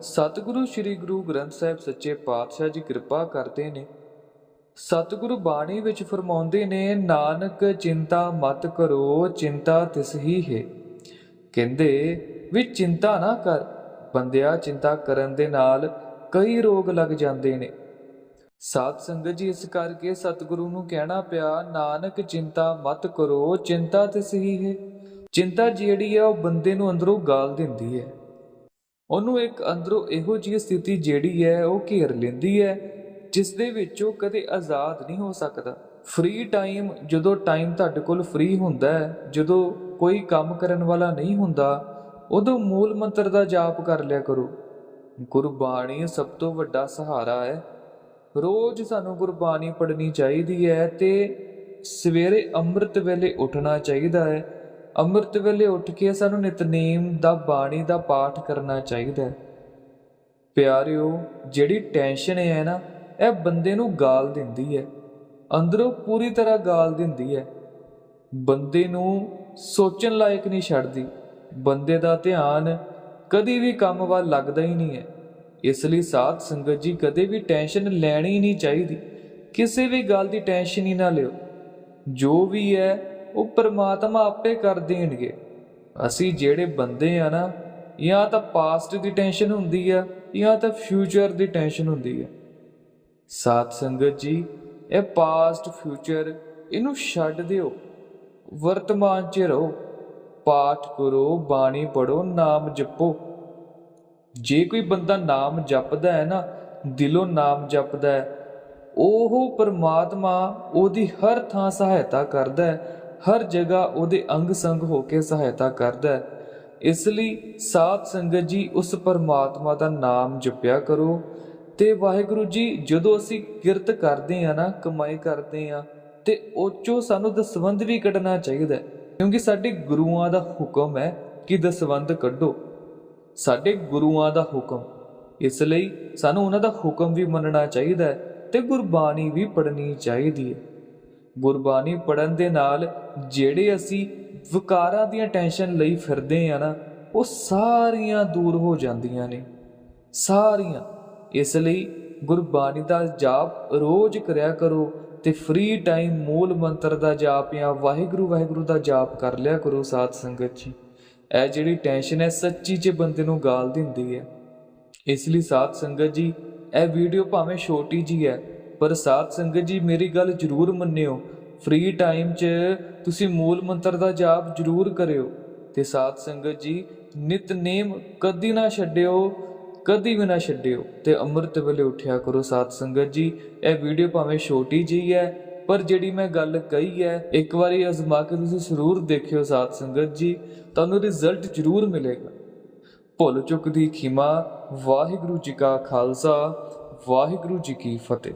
ਸਤਿਗੁਰੂ ਸ੍ਰੀ ਗੁਰੂ ਗ੍ਰੰਥ ਸਾਹਿਬ ਸੱਚੇ ਪਾਤਸ਼ਾਹ ਜੀ ਕਿਰਪਾ ਕਰਦੇ ਨੇ। ਸਤਿਗੁਰੂ ਬਾਣੀ ਵਿੱਚ ਫਰਮਾਉਂਦੇ ਨੇ, ਨਾਨਕ ਚਿੰਤਾ ਮਤ ਕਰੋ, ਚਿੰਤਾ ਤਿਸ ਹੀ ਹੈ। ਕਹਿੰਦੇ ਵੀ ਚਿੰਤਾ ਨਾ ਕਰ, ਬੰਦਿਆ ਚਿੰਤਾ ਕਰਨ ਦੇ ਨਾਲ ਕਈ ਰੋਗ ਲੱਗ ਜਾਂਦੇ ਨੇ। ਸਾਧ ਸੰਗਤ ਜੀ ਇਸ ਕਰਕੇ ਸਤਿਗੁਰੂ ਨੂੰ ਕਹਿਣਾ ਪਿਆ, ਨਾਨਕ ਚਿੰਤਾ ਮਤ ਕਰੋ, ਚਿੰਤਾ ਤਿਸ ਸਹੀ ਹੈ। ਚਿੰਤਾ ਜਿਹੜੀ ਹੈ ਉਹ ਬੰਦੇ ਨੂੰ ਅੰਦਰੋਂ ਗਾਲ ਦਿੰਦੀ ਹੈ। ਉਹਨੂੰ ਇੱਕ ਅੰਦਰੋਂ ਇਹੋ ਜਿਹੀ ਸਥਿਤੀ ਜਿਹੜੀ ਹੈ, ਉਹ ਘੇਰ ਲੈਂਦੀ ਹੈ, ਜਿਸ ਦੇ ਵਿੱਚ ਉਹ ਕਦੇ ਆਜ਼ਾਦ ਨਹੀਂ ਹੋ ਸਕਦਾ। ਫ੍ਰੀ ਟਾਈਮ ਜਦੋਂ ਟਾਈਮ ਤੁਹਾਡੇ ਕੋਲ ਫ੍ਰੀ ਹੁੰਦਾ ਹੈ, ਜਦੋਂ ਕੋਈ ਕੰਮ ਕਰਨ ਵਾਲਾ ਨਹੀਂ ਹੁੰਦਾ, ਉਦੋਂ ਮੂਲ ਮੰਤਰ ਦਾ ਜਾਪ ਕਰ ਲਿਆ ਕਰੋ। ਗੁਰਬਾਣੀ ਸਭ ਤੋਂ ਵੱਡਾ ਸਹਾਰਾ ਹੈ। ਰੋਜ਼ ਸਾਨੂੰ ਗੁਰਬਾਣੀ ਪੜ੍ਹਨੀ ਚਾਹੀਦੀ ਹੈ ਤੇ ਸਵੇਰੇ ਅੰਮ੍ਰਿਤ ਵੇਲੇ ਉੱਠਣਾ ਚਾਹੀਦਾ ਹੈ। ਅੰਮ੍ਰਿਤ ਵੇਲੇ ਉੱਠ ਕੇ ਸਾਨੂੰ ਨਿਤਨੇਮ ਦਾ ਬਾਣੀ ਦਾ ਪਾਠ ਕਰਨਾ ਚਾਹੀਦਾ ਹੈ। ਪਿਆਰਿਓ, ਜਿਹੜੀ ਟੈਨਸ਼ਨ ਹੈ ਨਾ, ਇਹ ਬੰਦੇ ਨੂੰ ਗਾਲ ਦਿੰਦੀ ਹੈ। ਅੰਦਰੋਂ ਪੂਰੀ ਤਰ੍ਹਾਂ ਗਾਲ ਦਿੰਦੀ ਹੈ। ਬੰਦੇ ਨੂੰ ਸੋਚਣ ਲਾਇਕ ਨਹੀਂ ਛੱਡਦੀ। ਬੰਦੇ ਦਾ ਧਿਆਨ ਕਦੀ ਵੀ ਕੰਮ ਵੱਲ ਲੱਗਦਾ ਹੀ ਨਹੀਂ ਹੈ। ਇਸ ਲਈ ਸਾਧ ਸੰਗਤ ਜੀ ਕਦੇ ਵੀ ਟੈਨਸ਼ਨ ਲੈਣੀ ਨਹੀਂ ਚਾਹੀਦੀ। ਕਿਸੇ ਵੀ ਗੱਲ ਦੀ ਟੈਨਸ਼ਨ ਹੀ ਨਾ ਲਿਓ। ਜੋ ਵੀ ਹੈ ਉਹ ਪਰਮਾਤਮਾ ਆਪੇ ਕਰ ਦੇਣਗੇ। ਅਸੀਂ ਜਿਹੜੇ ਬੰਦੇ ਆ ਨਾ, ਜਾਂ ਤਾਂ ਪਾਸਟ ਦੀ ਟੈਨਸ਼ਨ ਹੁੰਦੀ ਆ, ਜਾਂ ਤਾਂ ਫਿਊਚਰ ਦੀ ਟੈਨਸ਼ਨ ਹੁੰਦੀ ਆ। ਸਾਧ ਸੰਗਤ ਜੀ, ਇਹ ਪਾਸਟ ਫਿਊਚਰ ਇਹਨੂੰ ਛੱਡ ਦਿਓ। ਵਰਤਮਾਨ 'ਚ ਰਹੋ। ਪਾਠ ਕਰੋ, ਬਾਣੀ ਪੜੋ ਨਾਮ ਜਪੋ। ਜੇ ਕੋਈ ਬੰਦਾ ਨਾਮ ਜਪਦਾ ਹੈ ਨਾ, ਦਿਲੋਂ ਨਾਮ ਜਪਦਾ ਹੈ, ਉਹ ਪਰਮਾਤਮਾ ਉਹਦੀ ਹਰ ਥਾਂ ਸਹਾਇਤਾ ਕਰਦਾ ਹੈ ਹਰ ਜਗ੍ਹਾ ਉਹਦੇ ਅੰਗ ਸੰਗ ਹੋ ਕੇ ਸਹਾਇਤਾ ਕਰਦਾ ਹੈ। ਇਸ ਲਈ ਸਾਧ ਸੰਗਤ ਜੀ ਉਸ ਪਰਮਾਤਮਾ ਦਾ ਨਾਮ ਜਪਿਆ ਕਰੋ ਤੇ ਵਾਹਿਗੁਰੂ ਜੀ, ਜਦੋਂ ਅਸੀਂ ਕਿਰਤ ਕਰਦੇ ਆ ਨਾ, ਕਮਾਈ ਕਰਦੇ ਆ ਤੇ ਉਹ 'ਚੋਂ ਸਾਨੂੰ ਦਸਵੰਧ ਵੀ ਕੱਢਣਾ ਚਾਹੀਦਾ ਕਿਉਂਕਿ ਸਾਡੇ ਗੁਰੂਆਂ ਦਾ ਹੁਕਮ ਹੈ ਕਿ ਦਸਵੰਧ ਕੱਢੋ। ਸਾਡੇ ਗੁਰੂਆਂ ਦਾ ਹੁਕਮ। ਇਸ ਲਈ ਸਾਨੂੰ ਉਹਨਾਂ ਦਾ ਹੁਕਮ ਵੀ ਮੰਨਣਾ ਚਾਹੀਦਾ ਹੈ ਤੇ ਗੁਰਬਾਣੀ ਵੀ ਪੜ੍ਹਨੀ ਚਾਹੀਦੀ ਹੈ। ਗੁਰਬਾਣੀ ਪੜਨ ਦੇ ਨਾਲ ਜਿਹੜੇ ਅਸੀਂ ਵਿਕਾਰਾਂ ਦੀਆਂ ਟੈਨਸ਼ਨ ਲਈ ਫਿਰਦੇ ਆ ਨਾ, ਉਹ ਸਾਰੀਆਂ ਦੂਰ ਹੋ ਜਾਂਦੀਆਂ ਨੇ। ਸਾਰੀਆਂ। ਇਸ ਲਈ ਗੁਰਬਾਣੀ ਦਾ ਜਾਪ ਰੋਜ਼ ਕਰਿਆ ਕਰੋ ਤੇ ਫ੍ਰੀ ਟਾਈਮ ਮੂਲ ਮੰਤਰ ਦਾ ਜਾਪ ਜਾਂ ਵਾਹਿਗੁਰੂ ਵਾਹਿਗੁਰੂ ਦਾ ਜਾਪ ਕਰ ਲਿਆ ਕਰੋ ਸਾਧ ਸੰਗਤ ਜੀ। ਇਹ ਜਿਹੜੀ ਟੈਨਸ਼ਨ ਹੈ, ਸੱਚੀ 'ਚ ਬੰਦੇ ਨੂੰ ਗਾਲ ਦਿੰਦੀ ਹੈ। ਇਸ ਲਈ ਸਾਧ ਸੰਗਤ ਜੀ, ਇਹ ਵੀਡੀਓ ਭਾਵੇਂ ਛੋਟੀ ਜੀ ਹੈ ਪਰ ਸਾਧ ਸੰਗਤ ਜੀ, ਮੇਰੀ ਗੱਲ ਜ਼ਰੂਰ ਮੰਨਿਓ। ਫ੍ਰੀ ਟਾਈਮ 'ਚ ਤੁਸੀਂ ਮੂਲ ਮੰਤਰ ਦਾ ਜਾਪ ਜ਼ਰੂਰ ਕਰਿਓ। ਤੇ ਸਾਧ ਸੰਗਤ ਜੀ ਨਿਤਨੇਮ ਕਦੀ ਨਾ ਛੱਡਿਓ, ਕਦੀ ਵੀ ਨਾ ਛੱਡਿਓ। ਤੇ ਅੰਮ੍ਰਿਤ ਵੇਲੇ ਉਠਿਆ ਕਰੋ ਸਾਧ ਸੰਗਤ ਜੀ। ਇਹ ਵੀਡੀਓ ਭਾਵੇਂ ਛੋਟੀ ਜੀ ਹੈ, ਪਰ ਜਿਹੜੀ ਮੈਂ ਗੱਲ ਕਹੀ ਹੈ, ਇੱਕ ਵਾਰੀ ਅਜ਼ਮਾ ਕੇ ਤੁਸੀਂ ਜ਼ਰੂਰ ਦੇਖਿਓ ਸਾਧ ਸੰਗਤ ਜੀ। ਤੁਹਾਨੂੰ ਰਿਜ਼ਲਟ ਜ਼ਰੂਰ ਮਿਲੇਗਾ। ਭੁੱਲ ਚੁੱਕ ਦੀ ਖਿਮਾ, ਵਾਹਿਗੁਰੂ ਜੀ ਕਾ ਖਾਲਸਾ, ਵਾਹਿਗੁਰੂ ਜੀ ਕੀ ਫਤਿਹ।